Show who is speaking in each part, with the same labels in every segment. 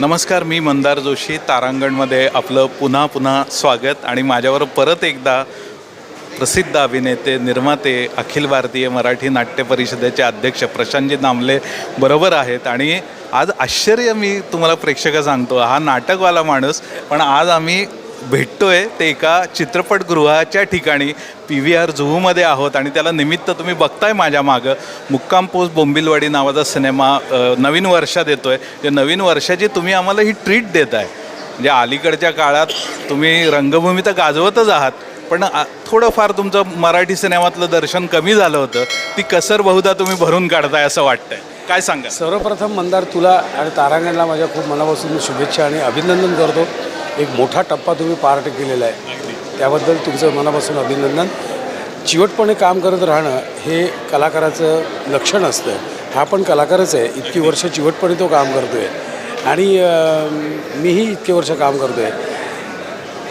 Speaker 1: नमस्कार मी मंदार जोशी तारांगणमध्ये आपलं पुन्हा पुन्हा स्वागत आणि माझ्यावर परत एकदा प्रसिद्ध अभिनेते निर्माते अखिल भारतीय मराठी नाट्य परिषदेचे अध्यक्ष प्रशांतजी नामले बरोबर आहेत. आणि आज आश्चर्य मी तुम्हाला प्रेक्षक सांगतो हा नाटकवाला माणूस पण आज आम्ही भेटतो आहे ते एका चित्रपटगृहाच्या ठिकाणी पी व्ही आर जुहूमध्ये आहोत आणि त्याला निमित्त तुम्ही बघताय माझ्या मागं. मुक्काम पोस्ट बोंबिलवाडी नावाचा सिनेमा नवीन वर्षात आहे जे नवीन वर्षाची तुम्ही आम्हाला ही ट्रीट देत आहे म्हणजे अलीकडच्या काळात तुम्ही रंगभूमी तर गाजवतच आहात पण आ- थोडंफार तुमचं मराठी सिनेमातलं दर्शन कमी झालं होतं. ती कसर बहुधा तुम्ही भरून काढताय असं वाटतंय. काय सांगा
Speaker 2: सर्वप्रथम मंदार तुला आणि तारांगणला माझ्या खूप मनापासून शुभेच्छा आणि अभिनंदन करतो. एक मोठा टप्पा तुम्ही पार्ट केलेला आहे. त्याबद्दल तुमचं मनापासून अभिनंदन. चिवटपणे काम करत राहणं हे कलाकाराचं लक्षण असतं. हा पण कलाकारच आहे. इतकी वर्ष चिवटपणे तो काम करतो आहे आणि मीही इतके वर्ष काम करतो आहे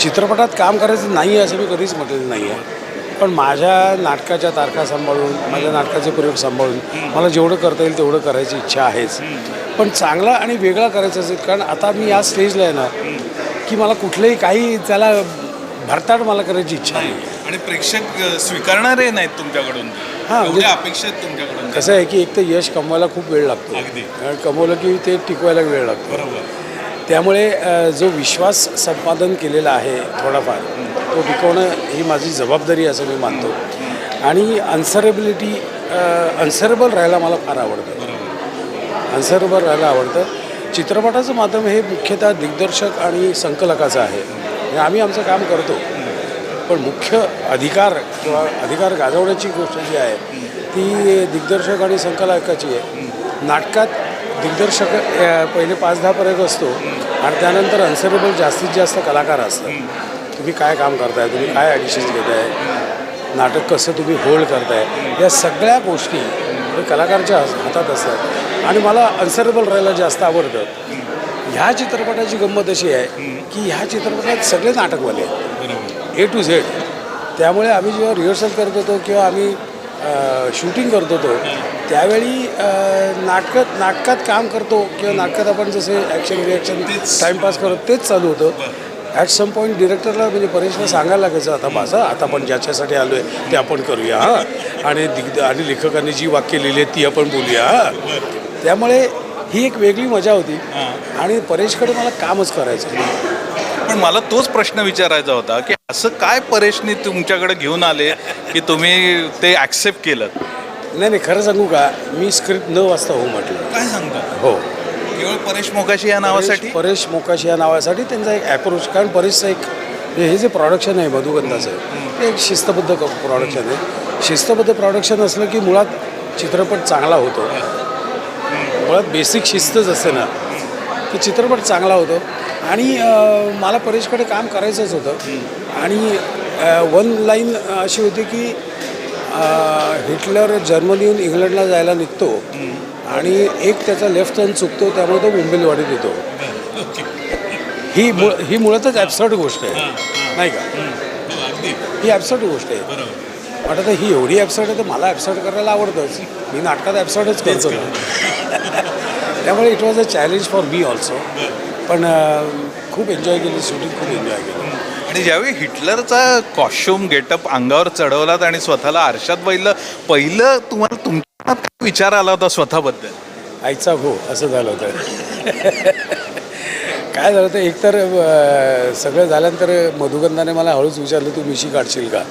Speaker 2: चित्रपटात काम करायचं नाही आहे असं मी कधीच म्हटलेलं नाही आहे. पण माझ्या नाटकाच्या तारखा सांभाळून माझ्या नाटकाचे प्रयोग सांभाळून मला जेवढं करता येईल तेवढं करायची इच्छा आहेच. पण चांगला आणि वेगळा करायचं असेल कारण आता मी या स्टेजला आहे ना की मला कुठलंही काही त्याला भरताड मला करायची इच्छा नाही.
Speaker 1: आणि प्रेक्षक स्वीकारणारे नाहीत तुमच्याकडून.
Speaker 2: हां, म्हणजे-
Speaker 1: अपेक्षा आहेत तुमच्याकडून.
Speaker 2: कसं आहे की एक तर यश कमवायला खूप वेळ लागतो.
Speaker 1: अगदी.
Speaker 2: आणि कमवलं की ते टिकवायला वेळ लागतो.
Speaker 1: बरोबर.
Speaker 2: त्यामुळे जो विश्वास संपादन केलेला आहे थोडाफार तो टिकवणं ही माझी जबाबदारी असं मी मानतो. आणि अन्सरेबिलिटी अन्सरेबल राहायला मला फार आवडतं. अन्सरेबल राहायला आवडतं. चित्रपटाचं माध्यम हे मुख्यतः दिग्दर्शक आणि संकलकाचं आहे. म्हणजे आम्ही आमचं काम करतो. पण मुख्य अधिकार किंवा अधिकार गाजवण्याची गोष्ट जी आहे ती दिग्दर्शक आणि संकलकाची आहे. नाटकात दिग्दर्शक पहिले पाच दहापर्यंत असतो आणि त्यानंतर अन्सरेबल जास्तीत जास्त कलाकार असतात. तुम्ही काय काम करताय? तुम्ही काय ॲडिशन्स घेताय? नाटक कसं तुम्ही होल्ड करताय? या सगळ्या गोष्टी कलाकारच्या हातात असतात. आणि मला अन्सरेबल राहायला जास्त आवडतं. ह्या चित्रपटाची गंमत अशी आहे की ह्या चित्रपटात सगळे नाटकवाले आहेत. ए टू झेड त्यामुळे आम्ही जेव्हा रिहर्सल करत होतो किंवा आम्ही शूटिंग करत होतो त्यावेळी नाटकात नाटकात काम करतो किंवा नाटकात आपण जसे ॲक्शन रिॲक्शन टाईमपास करत तेच चालू होतं. ॲट सम पॉईंट डिरेक्टरला म्हणजे परेशला सांगायला लागायचं आता माझं आता आपण ज्याच्यासाठी आलो आहे ते आपण करूया हां. आणि दिग्द आणि लेखकांनी जी वाक्य लिहिली आहेत ती आपण बोलूया हां. त्यामुळे ही एक वेगळी मजा होती. आणि परेशकडे मला कामच करायचं.
Speaker 1: पण मला तोच प्रश्न विचारायचा होता की असं काय परेशनी तुमच्याकडे घेऊन आले की तुम्ही ते ॲक्सेप्ट केलं?
Speaker 2: नाही नाही खरं सांगू का? मी स्क्रिप्ट न वाचता हो म्हटलं.
Speaker 1: काय सांगता?
Speaker 2: हो.
Speaker 1: केवळ परेश मोकाशी या नावासाठी?
Speaker 2: परेश- मोकाशी या नावासाठी त्यांचा एक ॲप्रोच कारण परेशचं एक हे हे जे प्रॉडक्शन आहे मधुगंधाचं ते एक शिस्तबद्ध प्रॉडक्शन आहे. शिस्तबद्ध प्रॉडक्शन असलं की मुळात चित्रपट चांगला होतो. मुळात बेसिक शिस्तच असते ना की चित्रपट चांगला होतो. आणि मला परेशकडे काम करायचंच होतं. आणि वन लाईन अशी होती की हिटलर जर्मनीहून इंग्लंडला जायला निघतो. आणि एक त्याचा लेफ्ट टर्न चुकतो त्यामुळे तो मुंबईला वाढीत येतो. ही मुळ ही मुळातच ॲब्सर्ड गोष्ट आहे. नाही का? ही ॲब्सर्ड गोष्ट आहे. वाटत आहे ही एवढी ॲब्सर्ड आहे तर मला ॲब्सर्ड करायला आवडतंच. मी नाटकात ॲब्सर्डच करतो. त्यामुळे it was a challenge for me also पण खूप एन्जॉय केली शूटिंग खूप एन्जॉय केली.
Speaker 1: आणि ज्यावेळी हिटलरचा कॉस्ट्युम गेटअप अंगावर चढवलात आणि स्वतःला आरशात बघितलं पहिलं तुम्हाला तुमच्या विचार आला होता स्वतःबद्दल?
Speaker 2: आईचा घो असं झालं होतं. काय झालं होतं एकतर सगळं झाल्यानंतर मधुगंधाने मला हळूच विचारलं तू मिशी काढशील का?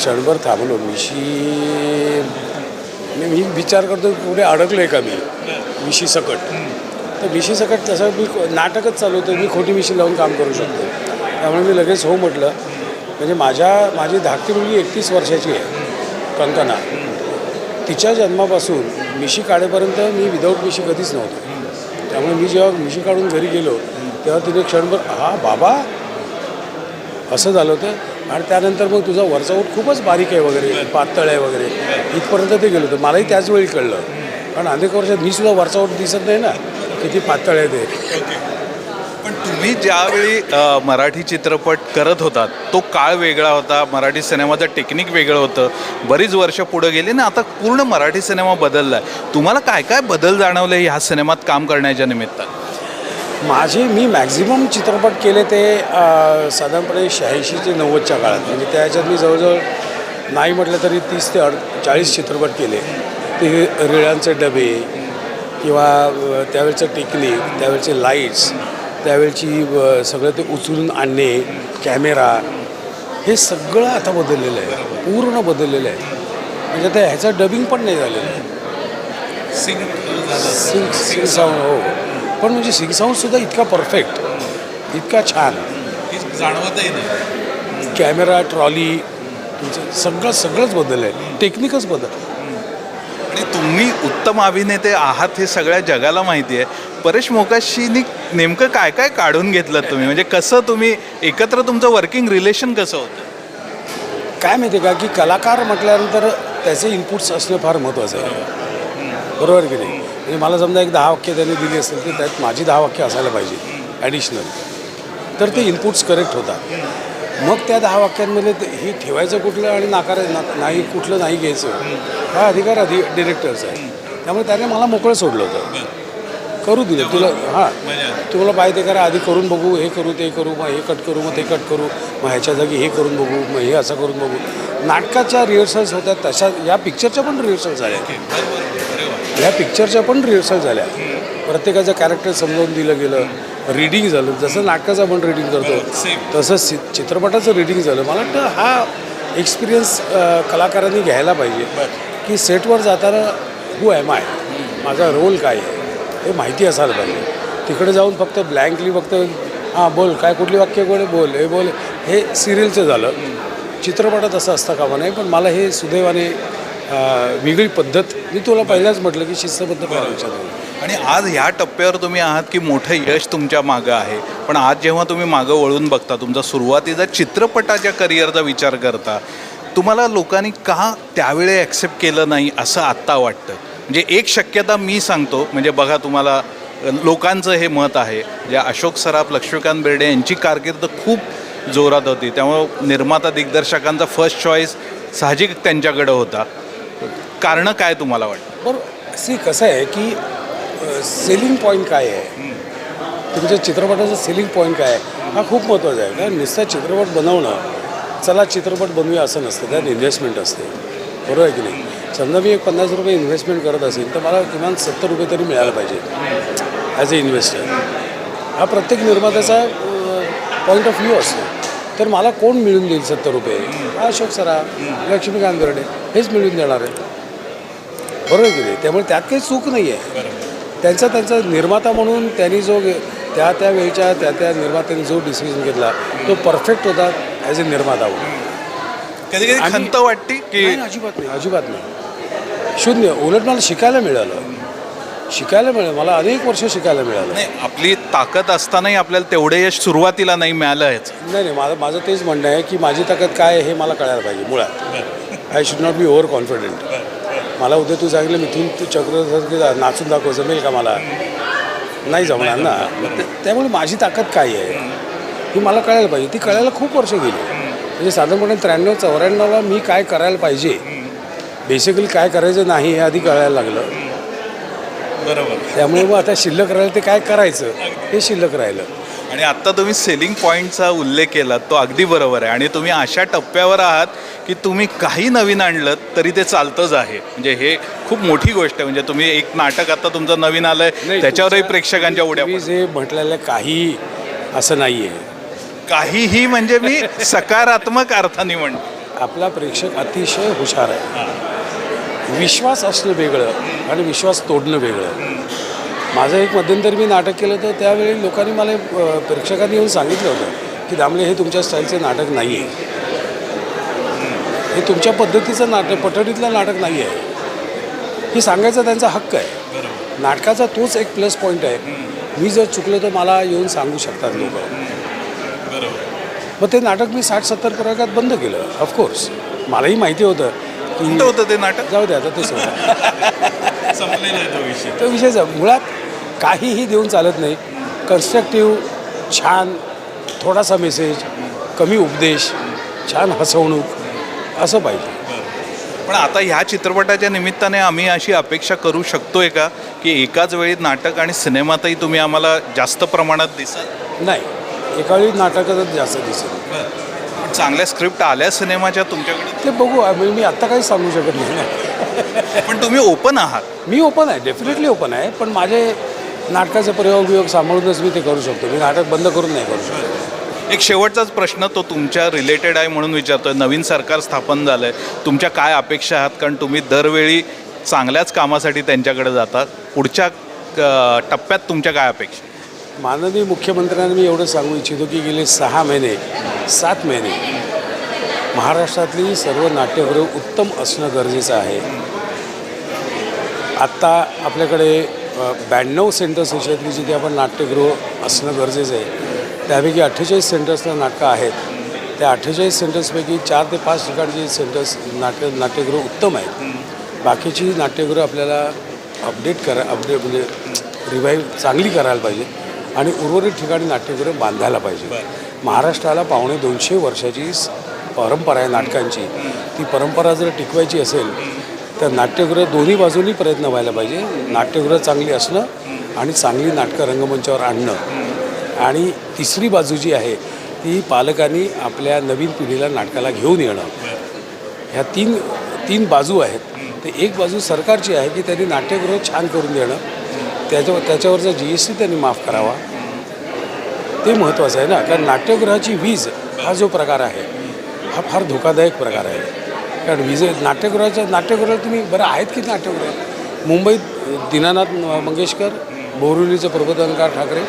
Speaker 2: क्षणभर थांबलो. मिशी मी मी विचार करतो पुढे अडकलो आहे का मी? मिशी सकट. तर मिशी सकट तसं मी नाटकच चालू होतं. मी खोटी मिशी लावून काम करू शकतो. त्यामुळे मी लगेच हो म्हटलं. म्हणजे माझ्या माझी धाकटी मुलगी एकतीस वर्षाची आहे कंकना तिच्या जन्मापासून मिशी काढेपर्यंत मी विदाऊट मिशी कधीच नव्हतो. त्यामुळे मी जेव्हा मिशी काढून घरी गेलो तेव्हा तिने क्षणभर हा बाबा. असं झालं होतं. आणि त्यानंतर मग तुझा वरचा ओठ खूपच बारीक आहे वगैरे पातळ आहे वगैरे. इथपर्यंत ते गेलो होतं. मलाही त्याच वेळी कळलं. कारण अनेक वर्षात मी सुद्धा वरचा ओठ दिसत नाही ना. किती पातळ आहे ते.
Speaker 1: पण तुम्ही ज्यावेळी मराठी चित्रपट करत होतात तो काळ वेगळा होता. मराठी सिनेमाचं टेक्निक वेगळं होतं. बरीच वर्ष पुढे गेली ना आता पूर्ण मराठी सिनेमा बदलला आहे तुम्हाला काय काय बदल जाणवले ह्या सिनेमात काम करण्याच्या निमित्तानं?
Speaker 2: माझे मी मॅक्झिमम चित्रपट केले ते साधारणपणे शहाऐंशी ते नव्वदच्या काळात. म्हणजे त्या ह्याच्यात मी जवळजवळ नाही म्हटलं तरी तीस ते अड चाळीस चित्रपट केले. ते रेळांचे डबे किंवा त्यावेळचं टेक्निक त्यावेळचे लाईट्स त्यावेळची सगळं ते उचलून आणणे कॅमेरा हे सगळं आता बदललेलं आहे. पूर्ण बदललेलं आहे. म्हणजे त्या ह्याचं डबिंग पण नाही झालेलं आहे. सिंग सिंग साऊंड हो. पण म्हणजे सिंग साऊंडसुद्धा इतका परफेक्ट इतका छान.
Speaker 1: जाणवतही नाही.
Speaker 2: कॅमेरा ट्रॉली तुमचं सगळं सगळंच बदललं आहे. टेक्निकच बदल
Speaker 1: आणि तुम्ही उत्तम अभिनेते आहात हे सगळ्या जगाला माहिती आहे. परेश मोकाशीनी नेमकं काय काय काढून घेतलं तुम्ही? म्हणजे कसं तुम्ही एकत्र तुमचं वर्किंग रिलेशन कसं होतं?
Speaker 2: काय माहिती आहे का? की कलाकार म्हटल्यानंतर त्याचे इनपुट्स असणं फार महत्त्वाचं आहे. बरोबर की नाही? म्हणजे मला समजा एक दहा वाक्य त्यांनी दिली असेल तर त्यात माझी दहा वाक्य असायला पाहिजे ॲडिशनल तर ते इनपुट्स करेक्ट होतात. मग त्या दहा वाक्यांमध्ये ते हे ठेवायचं कुठलं आणि नाकारायचं ना नाही कुठलं नाही घ्यायचं हा अधिकार अधि डिरेक्टरचा आहे त्यामुळे त्याने मला मोकळं सोडलं होतं. करू दिलं. तुला हां. तुम्हाला पाहिजे ते करा आधी करून बघू हे करू ते करू मग हे कट करू मग ते कट करू मग ह्याच्या जागी हे करून बघू मग हे असं करून बघू. नाटकाच्या रिहर्सल्स होत्या तशा या पिक्चरच्या पण रिहर्सल झाल्या ह्या पिक्चरच्या पण रिहर्सल झाल्या. प्रत्येकाचं कॅरेक्टर समजावून दिलं गेलं. रिडिंग झालं. जसं नाटकाचं आपण रिडिंग करतो तसं सि चित्रपटाचं रिडिंग झालं. मला वाटतं हा एक्सपिरियन्स कलाकारांनी घ्यायला पाहिजे. की सेटवर जाताना हू एम आय माझा रोल काय आहे? हे माहिती असायला पाहिजे. तिकडे जाऊन फक्त ब्लँकली फक्त हां बोल. काय कुठली वाक्य बोल बोल. हे बोल. हे सिरियलचं झालं. चित्रपटात असं असतं कामा नाही पण मला हे सुदैवाने वेगळी पद्धत. मी तुला पहिल्याच म्हटलं की शिस्तबद्ध फार
Speaker 1: आणि आज ह्या टप्प्यावर तुम्ही आहात की मोठं यश तुमच्या मागं आहे. पण आज जेव्हा तुम्ही मागं वळून बघता तुमचा सुरुवातीचा चित्रपटाच्या करिअरचा विचार करता तुम्हाला लोकांनी का त्यावेळी ॲक्सेप्ट केलं नाही असं आत्ता वाटतं? म्हणजे एक शक्यता मी सांगतो म्हणजे बघा तुम्हाला लोकांचं हे मत आहे. जे अशोक सराफ लक्ष्मीकांत बेर्डे यांची कारकीर्द खूप जोरात होती. त्यामुळं निर्माता दिग्दर्शकांचा फर्स्ट चॉईस साहजिक त्यांच्याकडं होता. कारणं काय तुम्हाला वाटतं?
Speaker 2: बरं सी कसं आहे की सेलिंग पॉईंट काय आहे? तुमच्या चित्रपटाचं सेलिंग पॉईंट काय आहे? हा खूप महत्त्वाचा आहे. कारण नुसता चित्रपट बनवणं चला चित्रपट बनवूया असं नसतं. त्यात इन्व्हेस्टमेंट असते. बरोबर आहे की नाही? समजा मी एक पन्नास रुपये इन्व्हेस्टमेंट करत असेल तर मला किमान सत्तर रुपये तरी मिळायला पाहिजे. ॲज अ इन्व्हेस्टर हा प्रत्येक निर्मात्याचा पॉईंट ऑफ व्ह्यू असतो. तर मला कोण मिळून देईल सत्तर रुपये? हा अशोक सरा लक्ष्मीकांत बेर्डे हेच मिळून देणार आहे. बरोबर की नाही? त्यामुळे त्यात काही चूक नाही आहे त्यांचा त्यांचा निर्माता म्हणून त्यांनी जो त्या त्या वेळच्या त्या त्या निर्मात्याने जो डिसिजन घेतला तो परफेक्ट होता ॲज अ निर्माता म्हणून.
Speaker 1: कधी कधी
Speaker 2: आणि-
Speaker 1: खंत वाटते की
Speaker 2: नाही, अजिबात नाही अजिबात नाही. शून्य उलट मला शिकायला मिळालं. शिकायला मिळालं मला अनेक वर्ष शिकायला मिळालं.
Speaker 1: नाही आपली ताकद असतानाही आपल्याला तेवढे यश सुरुवातीला नाही मिळालं आहेच
Speaker 2: नाही नाही माझं माझं तेच म्हणणं आहे की माझी ताकद काय आहे हे मला कळायला पाहिजे मुळात. I should not be over confident मला उद्या तू सांगितलं मिथून तू चक्र नाचून दाखव जमेल का मला? नाही जमणार ना. त्यामुळे माझी ताकद काय आहे? ही मला कळायला पाहिजे. ती कळायला खूप वर्ष गेली. म्हणजे साधारणपणे त्र्याण्णव चौऱ्याण्णवला मी काय करायला पाहिजे? बेसिकली काय करायचं नाही हे आधी कळायला लागलं.
Speaker 1: बरोबर.
Speaker 2: त्यामुळे मग आता शिल्लक राहिलं ते काय करायचं? हे शिल्लक राहिलं.
Speaker 1: आणि आत्ता तुम्ही सेलिंग पॉईंटचा उल्लेख केला तो अगदी बरोबर आहे. आणि तुम्ही अशा टप्प्यावर आहात की तुम्ही काही नवीन आणलं तरी ते चालतंच आहे. म्हणजे हे खूप मोठी गोष्ट आहे. म्हणजे तुम्ही एक नाटक आता तुमचं नवीन आलंय
Speaker 2: नाही,
Speaker 1: त्याच्यावरही प्रेक्षकांच्या उड्या
Speaker 2: जे म्हटलेलं काही असं नाही आहे
Speaker 1: काहीही म्हणजे मी सकारात्मक अर्थाने म्हणतो
Speaker 2: आपला प्रेक्षक अतिशय हुशार आहे. विश्वास असणं वेगळं आणि विश्वास तोडणं वेगळं. माझं एक मध्यंतरी मी नाटक केलं तर त्यावेळी लोकांनी मला प्रेक्षकांनी येऊन सांगितलं होतं की दामले हे तुमच्या स्टाईलचे नाटक नाही आहे हे तुमच्या पद्धतीचं नाटक पठडीतलं नाटक नाही आहे हे सांगायचा त्यांचा हक्क आहे. नाटकाचा तोच एक प्लस पॉईंट आहे. मी जर चुकलो तर मला येऊन सांगू शकतात लोक. मग ते नाटक मी साठ सत्तर प्रकारात बंद केलं ऑफकोर्स मलाही माहिती होतं की
Speaker 1: होतं ते नाटक?
Speaker 2: जाऊ दे आता ते सोडा.
Speaker 1: संपलेला आहे तो विषय.
Speaker 2: तो विषय जा- मुळात काहीही देऊन चालत नाही. कन्स्ट्रक्टिव्ह छान थोडासा मेसेज कमी उपदेश छान हसवणूक असं पाहिजे.
Speaker 1: पण आता ह्या चित्रपटाच्या निमित्ताने आम्ही अशी अपेक्षा करू शकतोय का की एकाच वेळी नाटक आणि सिनेमातही तुम्ही आम्हाला जास्त प्रमाणात दिसाल?
Speaker 2: नाही. एका वेळी नाटकातच जास्त दिसेल.
Speaker 1: पण चांगल्या स्क्रिप्ट आल्या सिनेमाच्या तुमच्याकडे?
Speaker 2: ते बघू. म्हणजे मी आत्ता काही सांगू शकत नाही.
Speaker 1: पण तुम्ही ओपन आहात.
Speaker 2: मी ओपन आहे डेफिनेटली ओपन आहे पण माझे नाटकाचे प्रयोग वियोग सांभाळूनच मी ते करू शकतो. मी नाटक बंद करून नाही करू शकतो.
Speaker 1: एक शेवटचाच प्रश्न तो तुमच्या रिलेटेड आहे म्हणून विचारतोय. नवीन सरकार स्थापन झालं आहे तुमच्या काय अपेक्षा आहात? कारण तुम्ही दरवेळी चांगल्याच कामासाठी त्यांच्याकडे जाता. पुढच्या टप्प्यात तुमच्या काय अपेक्षा?
Speaker 2: माननीय मुख्यमंत्र्यांना मी एवढं सांगू इच्छितो की गेले सहा महिने सात महिने महाराष्ट्रातली सर्व नाट्यगृह उत्तम असणं गरजेचं आहे. आत्ता आपल्याकडे ब्याण्णव सेंटर्स याच्यातली जिथे आपण नाट्यगृह असणं गरजेचं आहे त्यापैकी अठ्ठेचाळीस सेंटर्सला नाटकं आहेत. त्या अठ्ठेचाळीस सेंटर्सपैकी चार ते पाच ठिकाणचे सेंटर्स नाट्य नाट्यगृह उत्तम आहेत. बाकीची नाट्यगृह आपल्याला अपडेट करा अपडेट म्हणजे रिवाईव्ह चांगली करायला पाहिजे आणि उर्वरित ठिकाणी नाट्यगृह बांधायला पाहिजे. महाराष्ट्राला पावणे दोनशे वर्षाची परंपरा आहे नाटकांची ती परंपरा जर टिकवायची असेल तर नाट्यगृह दोन्ही बाजूनी प्रयत्न व्हायला पाहिजे. नाट्यगृह चांगली असणं आणि चांगली नाटकं रंगमंचावर आणणं. आणि तिसरी बाजू जी आहे ती पालकांनी आपल्या नवीन पिढीला नाटकाला घेऊन येणं. ह्या तीन तीन बाजू आहेत. ते एक बाजू सरकारची आहे की त्यांनी नाट्यगृह छान करून देणं. त्याच्या त्याच्यावरचा जी एस टी त्यांनी माफ करावा. ते महत्त्वाचं आहे ना कारण नाट्यगृहाची वीज हा जो प्रकार आहे हा फार धोकादायक प्रकार आहे. कारण विजय नाट्यगृहाच्या नाट्यगृह तुम्ही बरं आहेत की नाट्यगृह? मुंबईत दीनानाथ मंगेशकर बोरिवलीचं प्रबोधनकार ठाकरे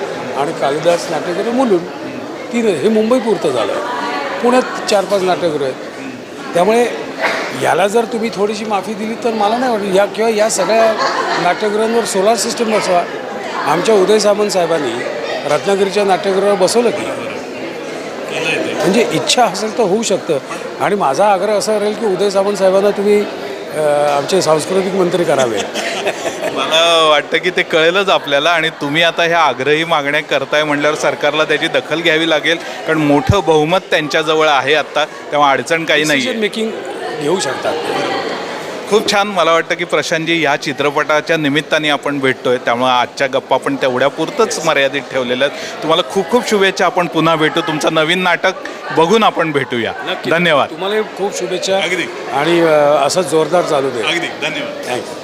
Speaker 2: आणि कालिदास नाट्यगृह मुलून तीन हे मुंबईपुरतं झालं पुण्यात चार पाच नाट्यगृह आहेत. त्यामुळे याला जर तुम्ही थोडीशी माफी दिली तर मला नाही वाटत या किंवा या सगळ्या नाट्यगृहांवर सोलार सिस्टम बसवा. आमच्या उदय सामंत साहेबांनी रत्नागिरीच्या नाट्यगृहावर बसवलं की म्हणजे इच्छा असेल तर होऊ शकतं. आणि माझा आग्रह असा राहील की उदय सामंत साहेबांना तुम्ही आमचे सांस्कृतिक मंत्री करावे.
Speaker 1: मला वाटतं की ते कळेलच आपल्याला आणि तुम्ही आता ह्या आग्रही मागण्या करताय म्हटल्यावर सरकारला त्याची दखल घ्यावी लागेल. कारण मोठं बहुमत त्यांच्याजवळ आहे आत्ता तेव्हा अडचण काही नाही
Speaker 2: मेकिंग घेऊ शकतात.
Speaker 1: खूप छान मला वाटतं की प्रशांतजी या चित्रपटाच्या निमित्ताने आपण भेटतोय. त्यामुळे आजच्या गप्पा आपण तेवढ्यापुरतंच मर्यादित ठेवलेल्या आहेत. तुम्हाला खूप खूप शुभेच्छा. आपण पुन्हा भेटू. तुमचं नवीन नाटक बघून आपण भेटूया. धन्यवाद.
Speaker 2: तुम्हाला खूप शुभेच्छा.
Speaker 1: अगदी.
Speaker 2: आणि अ, असंच जोरदार चालू दे.
Speaker 1: अगदी. धन्यवाद.
Speaker 2: थँक्यू